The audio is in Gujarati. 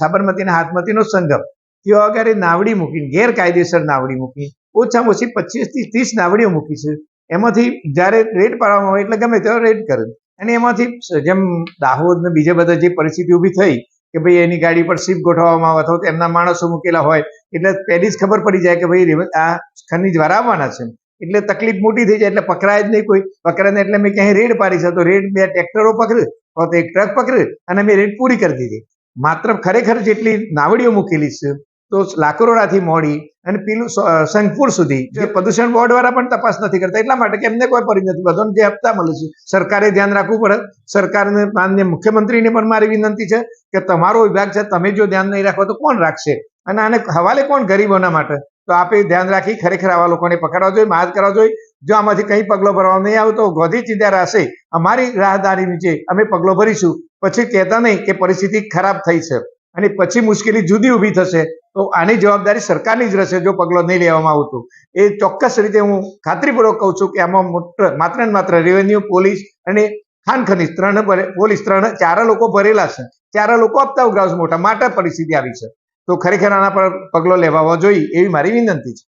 સાબરમતીના હાથમતીનો સંગમ. તેઓ આગળ નાવડી મૂકીને, ગેરકાયદેસર નાવડી મૂકી ઓછામાં ઓછી પચીસથી ત્રીસ નાવડીઓ મૂકી છે. એમાંથી જ્યારે રેડ પાડવામાં આવે એટલે ગમે ત્યારે રેડ કરે. અને એમાંથી જેમ દાહોદ ને બીજા બધા જે પરિસ્થિતિ ઊભી થઈ કે ભાઈ એની ગાડી પર સીપ ગોઠવવામાં આવે અથવા એમના માણસો મૂકેલા હોય, એટલે પહેલી જ ખબર પડી જાય કે ભાઈ આ ખનીજ વાર આવવાના છે. એટલે તકલીફ મોટી થઈ જાય, એટલે પકડાય જ નહીં કોઈ. પકડાય એટલે મેં ક્યાંય રેડ પાડી છે. તો રેડ બે ટ્રેક્ટરો પકડ્યું, તો એક ટ્રક પકડ્યું, અને મેં રેડ પૂરી કરી દીધી. માત્ર ખરેખર જેટલી નાવડીઓ મૂકેલી છે તો લાકરોડાથી મોડી અને પેલું સ- સંઘપુર સુધી જે પ્રદૂષણ બોર્ડ વાળા પણ તપાસ નથી કરતા એટલા માટે કે એમને કોઈ પડી નથી. બધોને જે હપ્તા મળે છે સરકારે ધ્યાન રાખવું પડે. સરકારને માન્ય મુખ્યમંત્રીને પણ મારી વિનંતી છે કે તમારો વિભાગ છે તમે જો ધ્યાન નહીં રાખો તો કોણ રાખશે? અને આને હવાલે કોણ ગરીબોના માટે? તો આપે ધ્યાન રાખી ખરેખર આવા લોકોને પકડવા જોઈએ માદ કરવા જોઈએ જો આમાંથી કંઈ પગલો ભરવા નહીં આવે તો ગોધી ચિંતા રહેશે. અમારી રાહદારી નીચે અમે પગલો ભરીશું. પછી કહેતા નહીં કે પરિસ્થિતિ ખરાબ થઈ છે. અને પછી મુશ્કેલી જુદી ઊભી થશે. તો આની જવાબદારી સરકારની જ રહેશે જો પગલો નહીં લેવામાં આવતું. એ ચોક્કસ રીતે હું ખાતરીપૂર્વક કહું છું કે આમાં માત્ર ને માત્ર રેવન્યુ પોલીસ અને ખાન ખનીજ ત્રણ પોલીસ ત્રણ ચાર લોકો ભરેલા છે. ચાર લોકો આપતા ઉઘરાવશે મોટા. માટે પરિસ્થિતિ આવી છે. તો ખરેખર આના પર પગલો લેવા જોઈએ એવી મારી વિનંતી છે.